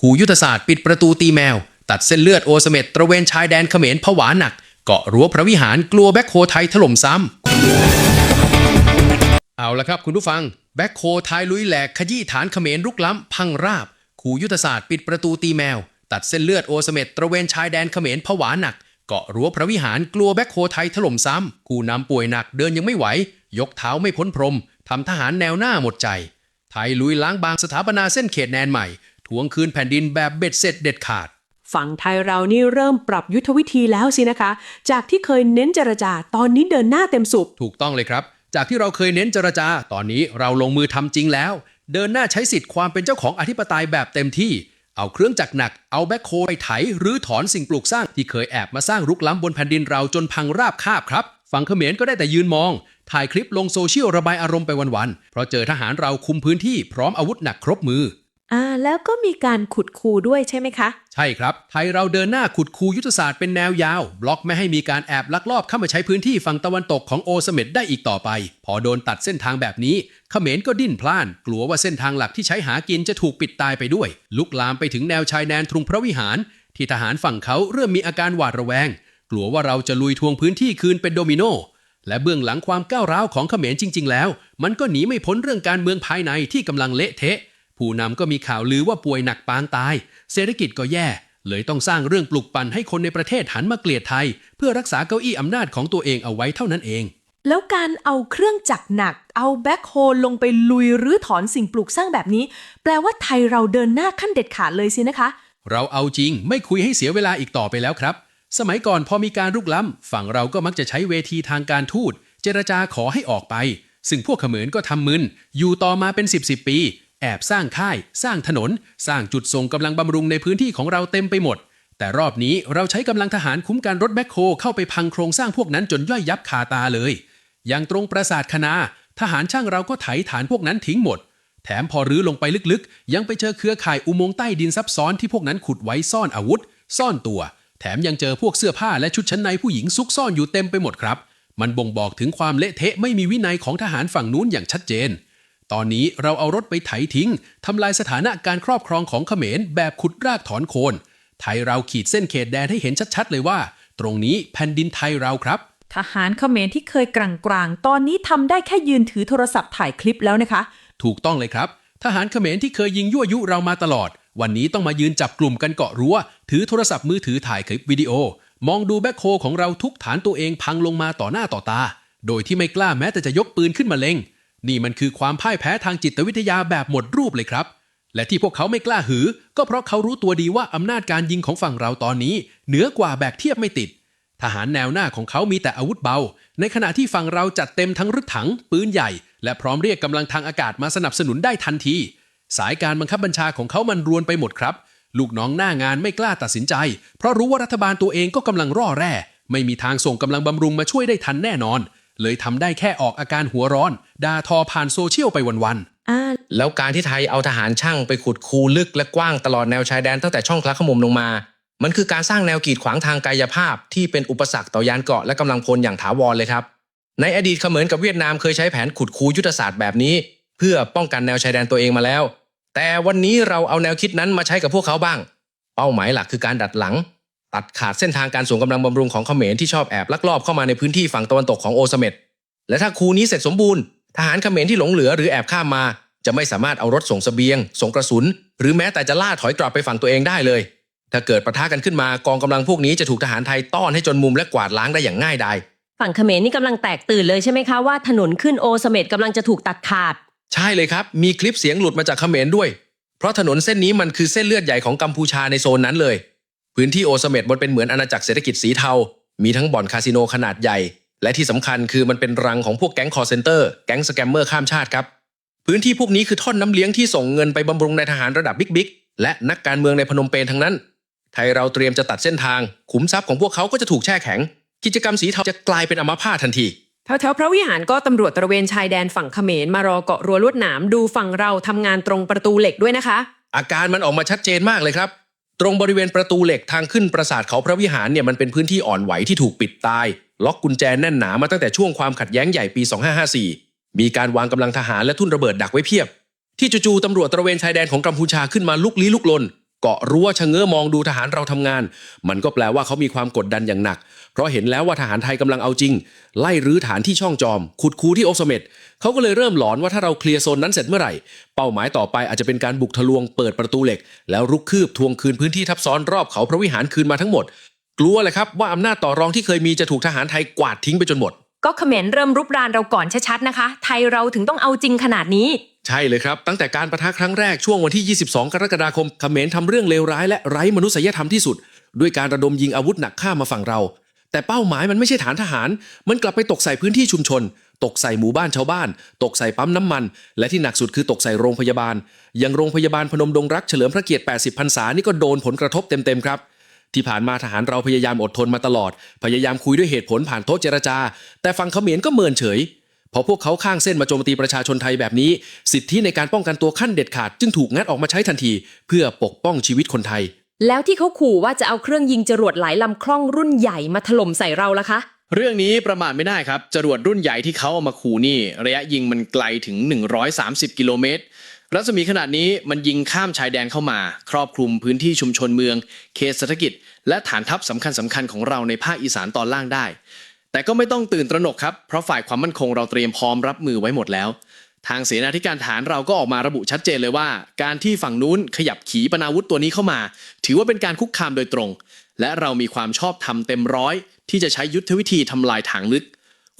ขู่ยุทธศาสตร์ปิดประตูตีแมว ตัดเส้นเลือดโอสเม็ดตระเวนชายแดนเขมรผวาหนัก เกาะรั้วพระวิหารกลัวแบ็คโฮไทยถล่มซ้ำ เอาละครับคุณผู้ฟัง แบ็คโฮไทยลุยแหลกขยี้ฐานเขมรรุกล้ำ พังราบ ขู่ยุทธศาสตร์ปิดประตูตีแมว ตัดเส้นเลือดโอสเม็ดตระเวนชายแดนเขมรผวาหนักเกาะรั้วพระวิหารกลัวแบ็คโฮไทยถล่มซ้ำผู้นำป่วยหนักเดินยังไม่ไหว ยกเท้าไม่พ้นพรมทำทหารแนวหน้าหมดใจ ไทยลุยล้างบางสถาปนาเส้นเขตแดนใหม่ วงคืนแผ่นดินแบบเบ็ดเสร็จเด็ดขาด ฝั่งไทยเรานี่เริ่มปรับยุทธวิธีแล้วสินะคะ จากที่เคยเน้นเจรจาตอนนี้เดินหน้าเต็มสูบถูกต้องเลยครับ จากที่เราเคยเน้นเจรจา ตอนนี้เราลงมือทำจริงแล้ว เดินหน้าใช้สิทธิ์ความเป็นเจ้าของอธิปไตยแบบเต็มที่ เอาเครื่องจักรหนัก เอาแบ็คโฮไปไถหรือถอนสิ่งปลูกสร้างที่เคยแอบมาสร้างรุกล้ำบนแผ่นดินเราจนพังราบคาบครับฝั่งเขมรก็ได้แต่ยืนมอง ถ่ายคลิปลงโซเชียลระบายอารมณ์ไปวันๆ เพราะเจอทหารเราคุมพื้นที่พร้อมอาวุธหนักครบมือ อ่าแล้วก็มีการขุดคูด้วยใช่ไหมคะ ใช่ครับ ไทยเราเดินหน้าขุดคูยุทธศาสตร์เป็นแนวยาว บล็อกไม่ให้มีการแอบลักลอบเข้ามาใช้พื้นที่ฝั่งตะวันตกของโอสเม็ดได้อีกต่อไป พอโดนตัดเส้นทางแบบนี้เขมรก็ดิ้นพล่าน กลัวว่าเส้นทางหลักที่ใช้หากินจะถูกปิดตายไปด้วย ลุกลามไปถึงแนวชายแดนทรุงพระวิหาร ที่ทหารฝั่งเขาเริ่มมีอาการหวาดระแวง กลัวว่าเราจะลุยทวงพื้นที่คืนเป็นโดมิโนและเบื้องหลังความก้าวร้าวของเขมรจริง ๆ แล้ว มันก็หนีไม่พ้นเรื่องการเมืองภายในที่กำลังเละเทะ ผู้นำก็มีข่าวลือว่าป่วยหนักปางตาย เศรษฐกิจก็แย่ เลยต้องสร้างเรื่องปลุกปั่นให้คนในประเทศหันมาเกลียดไทย เพื่อรักษาเก้าอี้อำนาจของตัวเองเอาไว้เท่านั้นเอง แล้วการเอาเครื่องจักรหนัก เอาแบ็คโฮลลงไปลุยหรือถอนสิ่งปลูกสร้างแบบนี้ แปลว่าไทยเราเดินหน้าขั้นเด็ดขาดเลยสินะคะ เราเอาจริงไม่คุยให้เสียเวลาอีกต่อไปแล้วครับ สมัยก่อนพอมีการรุกล้ำฝั่งเราก็มักจะใช้เวทีทางการทูตเจรจาขอให้ออกไป ซึ่งพวกเขมรก็ทำมึนอยู่ต่อมาเป็น 10บสปี แอบสร้างค่าย สร้างถนน สร้างจุดส่งกำลังบำรุงในพื้นที่ของเราเต็มไปหมด แต่รอบนี้เราใช้กำลังทหารคุ้มกันรถแบ็คโฮเข้าไปพังโครงสร้างพวกนั้นจนย่อยยับคาตาเลย อย่างตรงปราสาทคณาทหารช่างเราก็ไถฐานพวกนั้นทิ้งหมด แถมพอรื้อลงไปลึกๆ ยังไปเจอเครือข่ายอุโมงค์ใต้ดินซับซ้อนที่พวกนั้นขุดไว้ซ่อนอาวุธ ซ่อนตัว แถมยังเจอพวกเสื้อผ้าและชุดชั้นในผู้หญิงซุกซ่อนอยู่เต็มไปหมดครับ มันบ่งบอกถึงความเละเทะไม่มีวินัยของทหารฝั่งนู้นอย่างชัดเจน ตอนนี้เราเอารถไปไถทิ้งทำลายสถานะการครอบครองของเขมรแบบขุดรากถอนโคน ไทยเราขีดเส้นเขตแดนให้เห็นชัดๆ เลยว่า ตรงนี้แผ่นดินไทยเราครับ ทหารเขมรที่เคยกลางกลางๆตอนนี้ทำได้แค่ยืนถือโทรศัพท์ถ่ายคลิปแล้วนะคะ ถูกต้องเลยครับ ทหารเขมรที่เคยยิงยั่วยุเรามาตลอด วันนี้ต้องมายืนจับกลุ่มกันเกาะรั้ว ถือโทรศัพท์มือถือถ่ายคลิปวิดีโอ มองดูแบ็คโฮของเราทุกฐานตัวเองพังลงมาต่อหน้าต่อตา โดยที่ไม่กล้าแม้แต่จะยกปืนขึ้นมาเล็ง นี่มันคือความพ่ายแพ้ทางจิตวิทยาแบบหมดรูปเลยครับ และที่พวกเขาไม่กล้าหือ ก็เพราะเขารู้ตัวดีว่าอำนาจการยิงของฝั่งเราตอนนี้ เหนือกว่าแบกเทียบไม่ติด ทหารแนวหน้าของเขามีแต่อาวุธเบา ในขณะที่ฝั่งเราจัดเต็มทั้งรถถัง ปืนใหญ่ และพร้อมเรียกกำลังทางอากาศมาสนับสนุนได้ทันที สายการบังคับบัญชาของเขามันรวนไปหมดครับ ลูกน้องหน้างานไม่กล้าตัดสินใจ เพราะรู้ว่ารัฐบาลตัวเองก็กำลังร่อแร่ ไม่มีทางส่งกำลังบำรุงมาช่วยได้ทันแน่นอน เลยทำได้แค่ออกอาการหัวร้อนด่าทอผ่านโซเชียลไปวันๆอ่าแล้วการที่ไทยเอาทหารช่างไปขุดคูลึกและกว้างตลอดแนวชายแดนตั้งแต่ช่องคลักขมุมลงมา มันคือการสร้างแนวกีดขวางทางกายภาพ ที่เป็นอุปสรรคต่อยานเกราะและกำลังพลอย่างถาวรเลยครับ ในอดีตเขมรกับเวียดนามเคยใช้แผนขุดคูยุทธศาสตร์แบบนี้ เพื่อป้องกันแนวชายแดนตัวเองมาแล้ว แต่วันนี้เราเอาแนวคิดนั้นมาใช้กับพวกเขาบ้าง เป้าหมายหลักคือการดัดหลัง ตัดขาดเส้นทางการส่งกำลังบำรุงของเขมรที่ชอบแอบลักลอบเข้ามาในพื้นที่ฝั่งตะวันตกของโอเสเม็ดและถ้าคูนี้เสร็จสมบูรณ์ทหารเขมรที่หลงเหลือหรือแอบข้ามมา จะไม่สามารถเอารถส่งเสบียง ส่งกระสุน หรือแม้แต่จะล่าถอยกลับไปฝั่งตัวเองได้เลย ถ้าเกิดปะทะกันขึ้นมากองกำลังพวกนี้จะถูกทหารไทยต้อนให้จนมุมและกวาดล้างได้อย่างง่ายดายฝั่งเขมรนี่กำลังแตกตื่นเลยใช่ไหมคะว่าถนนขึ้นโอเสเม็ดกำลังจะถูกตัดขาด ใช่เลยครับมีคลิปเสียงหลุดมาจากเขมรด้วย เพราะถนนเส้นนี้มันคือเส้นเลือดใหญ่ของกัมพูชาในโซนนั้นเลย พื้นที่โอเสเม็ดมันเป็นเหมือนอาณาจักรเศรษฐกิจสีเทา มีทั้งบ่อนคาสิโนขนาดใหญ่ และที่สำคัญคือมันเป็นรังของพวกแก๊งคอร์เซนเตอร์ แก๊งสแกมเมอร์ข้ามชาติครับ พื้นที่พวกนี้คือท่อนน้ำเลี้ยงที่ส่งเงินไปบำรุงในทหารระดับบิ๊กๆ และนักการเมืองในพนมเปญทั้งนั้น ไทยเราเตรียมจะตัดเส้นทาง ขุมทรัพย์ของพวกเขาก็จะถูกแช่แข็ง กิจกรรมสีเทาจะกลายเป็นอมพาตทันทีแถวๆพระวิหารก็ตำรวจตระเวนชายแดนฝั่งเขมรมารอเกาะรั้วลวดหนามดูฝั่งเราทำงานตรงประตูเหล็กด้วยนะคะ อาการมันออกมาชัดเจนมากเลยครับ ตรงบริเวณประตูเหล็กทางขึ้นปราสาทเขาพระวิหารเนี่ยมันเป็นพื้นที่อ่อนไหวที่ถูกปิดตาย ล็อกกุญแจแน่นหนามาตั้งแต่ช่วงความขัดแย้งใหญ่ปี 2554 มีการวางกำลังทหารและทุ่นระเบิดดักไว้เพียบ ที่จู่ๆตำรวจตระเวนชายแดนของกัมพูชาขึ้นมาลุกลี้ลุกลน เกาะรั้วชะเง้อมองดูทหารเราทำงาน มันก็แปลว่าเขามีความกดดันอย่างหนัก เพราะเห็นแล้วว่าทหารไทยกำลังเอาจริง ไล่รื้อฐานที่ช่องจอม ขุดคูที่โอสเมดเขาก็เลยเริ่มหลอนว่าถ้าเราเคลียร์โซนนั้นเสร็จเมื่อไหร่ เป้าหมายต่อไปอาจจะเป็นการบุกทะลวงเปิดประตูเหล็ก แล้วรุกคืบทวงคืนพื้นที่ทับซ้อนรอบเขาพระวิหารคืนมาทั้งหมด กลัวเลยครับว่าอำนาจต่อรองที่เคยมีจะถูกทหารไทยกวาดทิ้งไปจนหมด ก็เขมรเริ่มรุกรานเราก่อนชัดๆนะคะ ไทยเราถึงต้องเอาจริงขนาดนี้ ใช่เลยครับ ตั้งแต่การประทะครั้งแรกช่วงวันที่ 22 กรกฎาคมเขมรทำเรื่องเลวร้ายและไร้มนุษยธรรมที่สุด ด้วยการระดมยิงอาวุธหนักข้ามาฝั่งเรา แต่เป้าหมายมันไม่ใช่ฐานทหาร มันกลับไปตกใส่พื้นที่ชุมชน ตกใส่หมู่บ้านชาวบ้าน ตกใส่ปั๊มน้ำมัน และที่หนักสุดคือตกใส่โรงพยาบาลอย่างโรงพยาบาลพนมดงรักเฉลิมพระเกียรติ 80 พรรษานี่ก็โดนผลกระทบเต็มๆครับ ที่ผ่านมาทหารเราพยายามอดทนมาตลอด พยายามคุยด้วยเหตุผลผ่านโต๊ะเจรจา แต่ฝั่งเขมรก็เมินเฉยพอพวกเขาข้างเส้นมาโจมตีประชาชนไทยแบบนี้ สิทธิในการป้องกันตัวขั้นเด็ดขาด จึงถูกงัดออกมาใช้ทันที เพื่อปกป้องชีวิตคนไทย แล้วที่เขาขู่ว่าจะเอาเครื่องยิงจรวดหลายลำคล่องรุ่นใหญ่มาถล่มใส่เราละคะ เรื่องนี้ประมาทไม่ได้ครับจรวดรุ่นใหญ่ที่เขาเอามาขู่นี่ ระยะยิงมันไกลถึง 130 กิโลเมตร รัศมีขนาดนี้มันยิงข้ามชายแดนเข้ามา ครอบคลุมพื้นที่ชุมชนเมือง เขตเศรษฐกิจ และฐานทัพสำคัญสำคัญๆของเราในภาคอีสานตอนล่างได้ แต่ก็ไม่ต้องตื่นตระหนกครับ เพราะฝ่ายความมั่นคงเราเตรียมพร้อมรับมือไว้หมดแล้ว ทางเสนาธิการฐานเราก็ออกมาระบุชัดเจนเลยว่า การที่ฝั่งนู้นขยับขีปนาวุธตัวนี้เข้ามา ถือว่าเป็นการคุกคามโดยตรง และเรามีความชอบธรรมเต็มร้อยที่จะใช้ยุทธวิธีทำลายถางลึก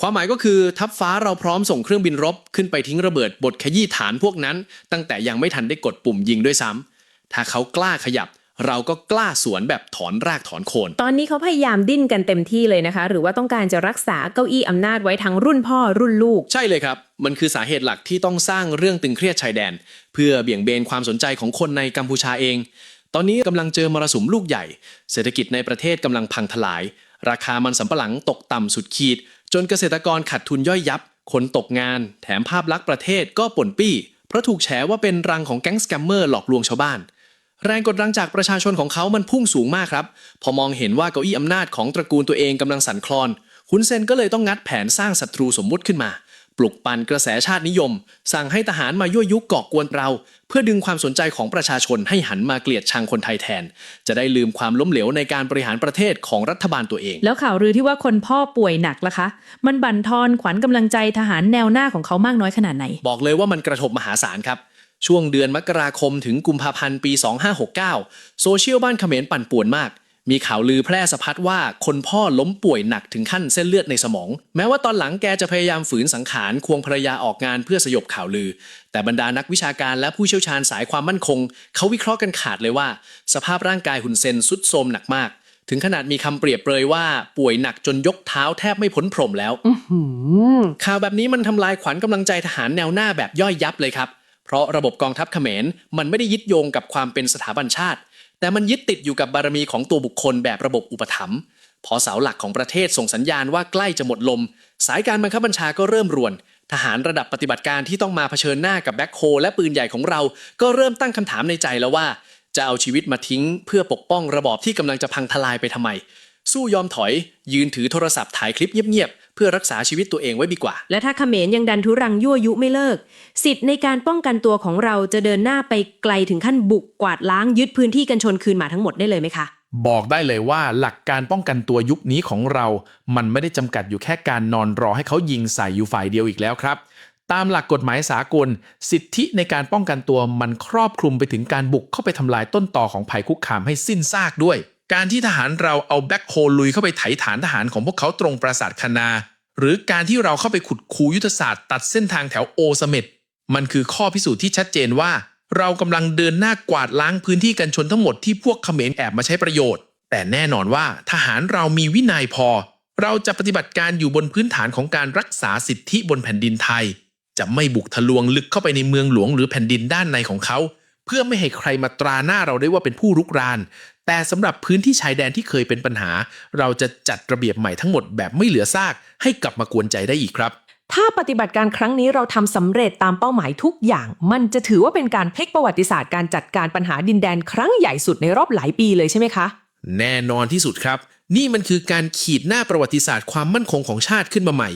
ความหมายก็คือทัพฟ้าเราพร้อมส่งเครื่องบินรบขึ้นไปทิ้งระเบิดบทขยี้ฐานพวกนั้น ตั้งแต่ยังไม่ทันได้กดปุ่มยิงด้วยซ้ำถ้าเขากล้าขยับ เราก็กล้าสวนแบบถอนรากถอนโคน ตอนนี้เขาพยายามดิ้นกันเต็มที่เลยนะคะ หรือว่าต้องการจะรักษาเก้าอี้อำนาจไว้ทั้งรุ่นพ่อรุ่นลูก ใช่เลยครับ มันคือสาเหตุหลักที่ต้องสร้างเรื่องตึงเครียดชายแดน เพื่อเบี่ยงเบนความสนใจของคนในกัมพูชาเอง ตอนนี้กำลังเจอมรสุมลูกใหญ่ เศรษฐกิจในประเทศกำลังพังทลาย ราคามันสำปะหลังตกต่ำสุดขีด จนเกษตรกรขาดทุนย่อยยับ คนตกงาน แถมภาพลักษณ์ประเทศก็ป่นปี้เพราะถูกแฉว่าเป็นรังของแก๊งสแกมเมอร์หลอกลวงชาวบ้าน แรงกดดันจากประชาชนของเขามันพุ่งสูงมากครับ พอมองเห็นว่าเก้าอี้อำนาจของตระกูลตัวเองกำลังสั่นคลอน คุณเซนก็เลยต้องงัดแผนสร้างศัตรูสมมุติขึ้นมา ปลุกปั่นกระแสชาตินิยม สั่งให้ทหารมายั่วยุก่อกวนเรา เพื่อดึงความสนใจของประชาชนให้หันมาเกลียดชังคนไทยแทน จะได้ลืมความล้มเหลวในการบริหารประเทศของรัฐบาลตัวเอง แล้วข่าวลือที่ว่าคนพ่อป่วยหนักล่ะคะ มันบั่นทอนขวัญกำลังใจทหารแนวหน้าของเขามากน้อยขนาดไหน บอกเลยว่ามันกระทบมหาศาลครับช่วงเดือนมกราคมถึงกุมภาพันธ์ปี 2569 โซเชียลบ้านเขมรปั่นป่วนมาก มีข่าวลือแพร่สะพัดว่าคนพ่อล้มป่วยหนักถึงขั้นเส้นเลือดในสมอง แม้ว่าตอนหลังแกจะพยายามฝืนสังขารควงภรรยาออกงานเพื่อสยบข่าวลือ แต่บรรดานักวิชาการและผู้เชี่ยวชาญสายความมั่นคง เขาวิเคราะห์กันขาดเลยว่า สภาพร่างกายหุ่นเซนสุดโทรมหนักมาก ถึงขนาดมีคำเปรียบเปรยว่าป่วยหนักจนยกเท้าแทบไม่พ้นพรมแล้วข่าวแบบนี้มันทำลายขวัญกำลังใจทหารแนวหน้าแบบย่อยยับเลยครับเพราะระบบกองทัพเขมรมันไม่ได้ยึดโยงกับความเป็นสถาบันชาติ แต่มันยึดติดอยู่กับบารมีของตัวบุคคลแบบระบบอุปถัมภ์พอเสาหลักของประเทศส่งสัญญาณว่าใกล้จะหมดลม สายการบังคับบัญชาก็เริ่มรวน ทหารระดับปฏิบัติการที่ต้องมาเผชิญหน้ากับแบ็คโฮและปืนใหญ่ของเรา ก็เริ่มตั้งคำถามในใจแล้วว่า จะเอาชีวิตมาทิ้ง เพื่อปกป้องระบอบที่กำลังจะพังทลายไปทำไม สู้ยอมถอย ยืนถือโทรศัพท์ถ่ายคลิปเงียบๆ เพื่อรักษาชีวิตตัวเองไว้ดีกว่า และถ้าเขมรยังดันทุรังยั่วยุไม่เลิก สิทธิ์ในการป้องกันตัวของเราจะเดินหน้าไปไกลถึงขั้นบุกกวาดล้างยึดพื้นที่กันชนคืนมาทั้งหมดได้เลยไหมคะ บอกได้เลยว่าหลักการป้องกันตัวยุคนี้ของเรา มันไม่ได้จำกัดอยู่แค่การนอนรอให้เขายิงใส่อยู่ฝ่ายเดียวอีกแล้วครับตามหลักกฎหมายสากล สิทธิในการป้องกันตัวมันครอบคลุมไปถึงการบุกเข้าไปทำลายต้นต่อของภัยคุกคามให้สิ้นซากด้วย การที่ทหารเราเอาแบ็คโฮลุยเข้าไปไถฐานทหารของพวกเขาตรงปราสาทคณา หรือการที่เราเข้าไปขุดคูยุทธศาสตร์ตัดเส้นทางแถวโอสเม็ดมันคือข้อพิสูจน์ที่ชัดเจนว่า เรากำลังเดินหน้ากวาดล้างพื้นที่กันชนทั้งหมดที่พวกเขมรแอบมาใช้ประโยชน์ แต่แน่นอนว่าทหารเรามีวินัยพอ เราจะปฏิบัติการอยู่บนพื้นฐานของการรักษาสิทธิบนแผ่นดินไทย จะไม่บุกทะลวงลึกเข้าไปในเมืองหลวงหรือแผ่นดินด้านในของเขาเพื่อไม่ให้ใครมาตราหน้าเราได้ว่าเป็นผู้รุกราน แต่สำหรับพื้นที่ชายแดนที่เคยเป็นปัญหา เราจะจัดระเบียบใหม่ทั้งหมดแบบไม่เหลือซาก ให้กลับมากวนใจได้อีกครับ ถ้าปฏิบัติการครั้งนี้เราทำสำเร็จตามเป้าหมายทุกอย่าง มันจะถือว่าเป็นการพลิกประวัติศาสตร์การจัดการปัญหาดินแดนครั้งใหญ่สุดในรอบหลายปีเลยใช่ไหมคะ แน่นอนที่สุดครับ นี่มันคือการขีดหน้าประวัติศาสตร์ความมั่นคงของชาติขึ้นมาใหม่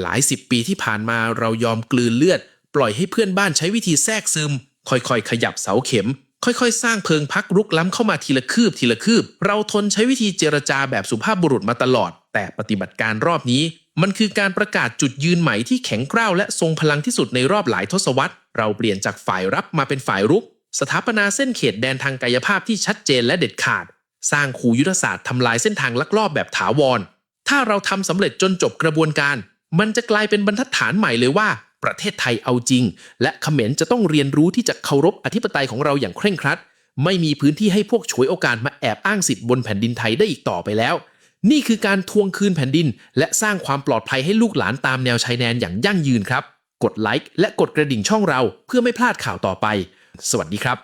หลายสิบปีที่ผ่านมาเรายอมกลืนเลือด ปล่อยให้เพื่อนบ้านใช้วิธีแทรกซึม ค่อยๆ ขยับเสาเข็ม ค่อยๆ สร้างเพิงพักรุกล้ำเข้ามาทีละคืบทีละคืบ เราทนใช้วิธีเจรจาแบบสุภาพบุรุษมาตลอด แต่ปฏิบัติการรอบนี้ มันคือการประกาศจุดยืนใหม่ที่แข็งกร้าวและทรงพลังที่สุดในรอบหลายทศวรรษ เราเปลี่ยนจากฝ่ายรับมาเป็นฝ่ายรุก สถาปนาเส้นเขตแดนทางกายภาพที่ชัดเจนและเด็ดขาด สร้างคูยุทธศาสตร์ทำลายเส้นทางลักลอบแบบถาวร ถ้าเราทำสำเร็จจนจบกระบวนการ มันจะกลายเป็นบรรทัดฐานใหม่เลยว่า ประเทศไทยเอาจริง และเขมรจะต้องเรียนรู้ที่จะเคารพอธิปไตยของเราอย่างเคร่งครัด ไม่มีพื้นที่ให้พวกฉวยโอกาสมาแอบอ้างสิทธิ์บนแผ่นดินไทยได้อีกต่อไปแล้ว นี่คือการทวงคืนแผ่นดิน และสร้างความปลอดภัยให้ลูกหลานตามแนวชายแดนอย่างยั่งยืนครับ กดไลค์และกดกระดิ่งช่องเราเพื่อไม่พลาดข่าวต่อไป สวัสดีครับ